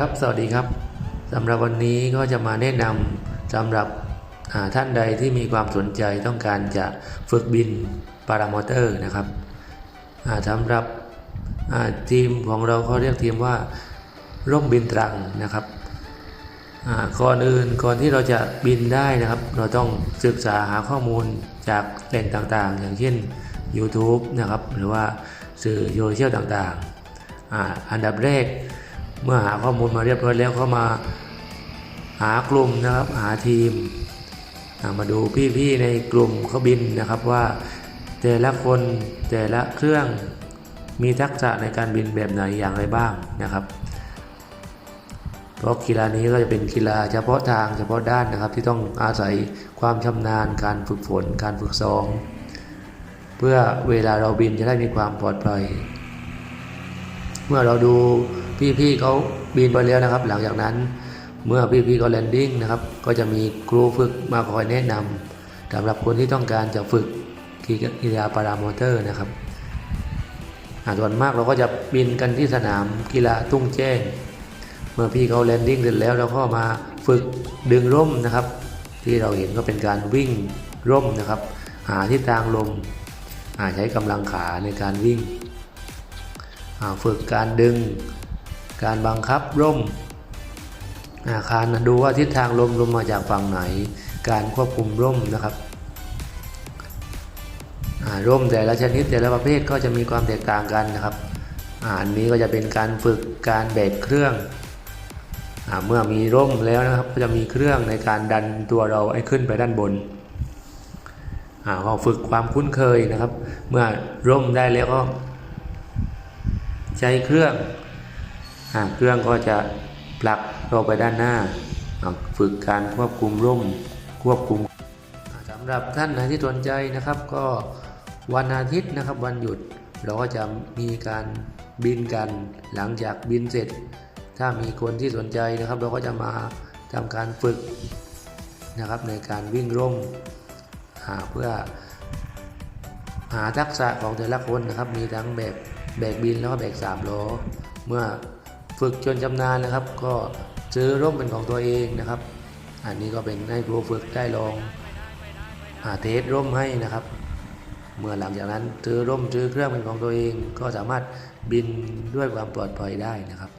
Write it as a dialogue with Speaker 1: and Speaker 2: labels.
Speaker 1: ครับ สวัสดีครับสำหรับวันนี้ก็จะมาแนะนำสำหรับท่านใดที่มีความสนใจต้องการจะฝึกบินปารามอเตอร์นะครับสำหรับทีมของเราเขาเรียกทีมว่าร่มบินตรังนะครับก่อนอื่นก่อนที่เราจะบินได้นะครับ เราต้องศึกษาหาข้อมูลจากแหล่งต่างๆ อย่างเช่น YouTube นะครับ หรือว่าสื่อโซเชียลต่างๆออันดับแรก เมื่อหาข้อมูลมาเรียบร้อยแล้วก็มาหากลุ่มนะครับ หาทีม มาดูพี่ๆในกลุ่มเขาบินนะครับว่า แต่ละคนแต่ละเครื่องมีทักษะในการบินแบบไหนอย่างไรบ้างนะครับ เพราะกีฬานี้ก็จะเป็นกีฬาเฉพาะทางเฉพาะด้านนะครับ ที่ต้องอาศัยความชำนาญการฝึกฝนการฝึกซ้อมเพื่อเวลาเราบินจะได้มีความปลอดภัย เมื่อเราดูพี่ๆเขาบินไปแล้วนะครับ หลังจากนั้นเมื่อพี่ๆเขาแลนดิ้งนะครับ ก็จะมีครูฝึกมาคอยแนะนำสำหรับคนที่ต้องการจะฝึกกีฬาปารามอเตอร์นะครับส่วนมากเราก็จะบินกันที่สนามกีฬาทุ่งแจ้ง เมื่อพี่เขาแลนดิ้งเสร็จแล้วเราก็มาฝึกดึงร่มนะครับ ที่เราเห็นก็เป็นการวิ่งร่มนะครับ หาทิศทางลมอ่าใช้กำลังขาในการวิ่ง ฝึกการดึง การบังคับร่ม อาคารดูว่าทิศทางลมลมมาจากฝั่งไหน การควบคุมร่มนะครับร่มแต่ละชนิดแต่ละประเภทก็จะมีความแตกต่างกันนะครับอันนี้ก็จะเป็นการฝึกการแบกเครื่องอเมื่อมีร่มแล้วนะครับก็จะมีเครื่องในการดันตัวเราให้ขึ้นไปด้านบนอ่าก็ฝึกความคุ้นเคยนะครับ เมื่อร่มได้แล้วก็ ใช้เครื่อง เครื่องก็จะผลักเราไปด้านหน้า ฝึกการควบคุมร่มควบคุมสำหรับท่านไหนที่สนใจนะครับ ก็วันอาทิตย์นะครับวันหยุดเราก็จะมีการบินกันหลังจากบินเสร็จ ถ้ามีคนที่สนใจนะครับ เราก็จะมาทำการฝึกนะครับในการวิ่งร่มอ่าเพื่อหาทักษะของแต่ละคนนะครับ มีทั้งแบบแบกบินแล้วก็แบกสามล้อ เมื่อ ฝึกจนชำนาญนะครับ ก็ซื้อร่มเป็นของตัวเองนะครับ อันนี้ก็เป็นให้ครูฝึกได้ลองอาเทสร่มให้นะครับ เมื่อหลังจากนั้นซื้อร่มซื้อเครื่องเป็นของตัวเอง ก็สามารถบินด้วยความปลอดภัยได้นะครับ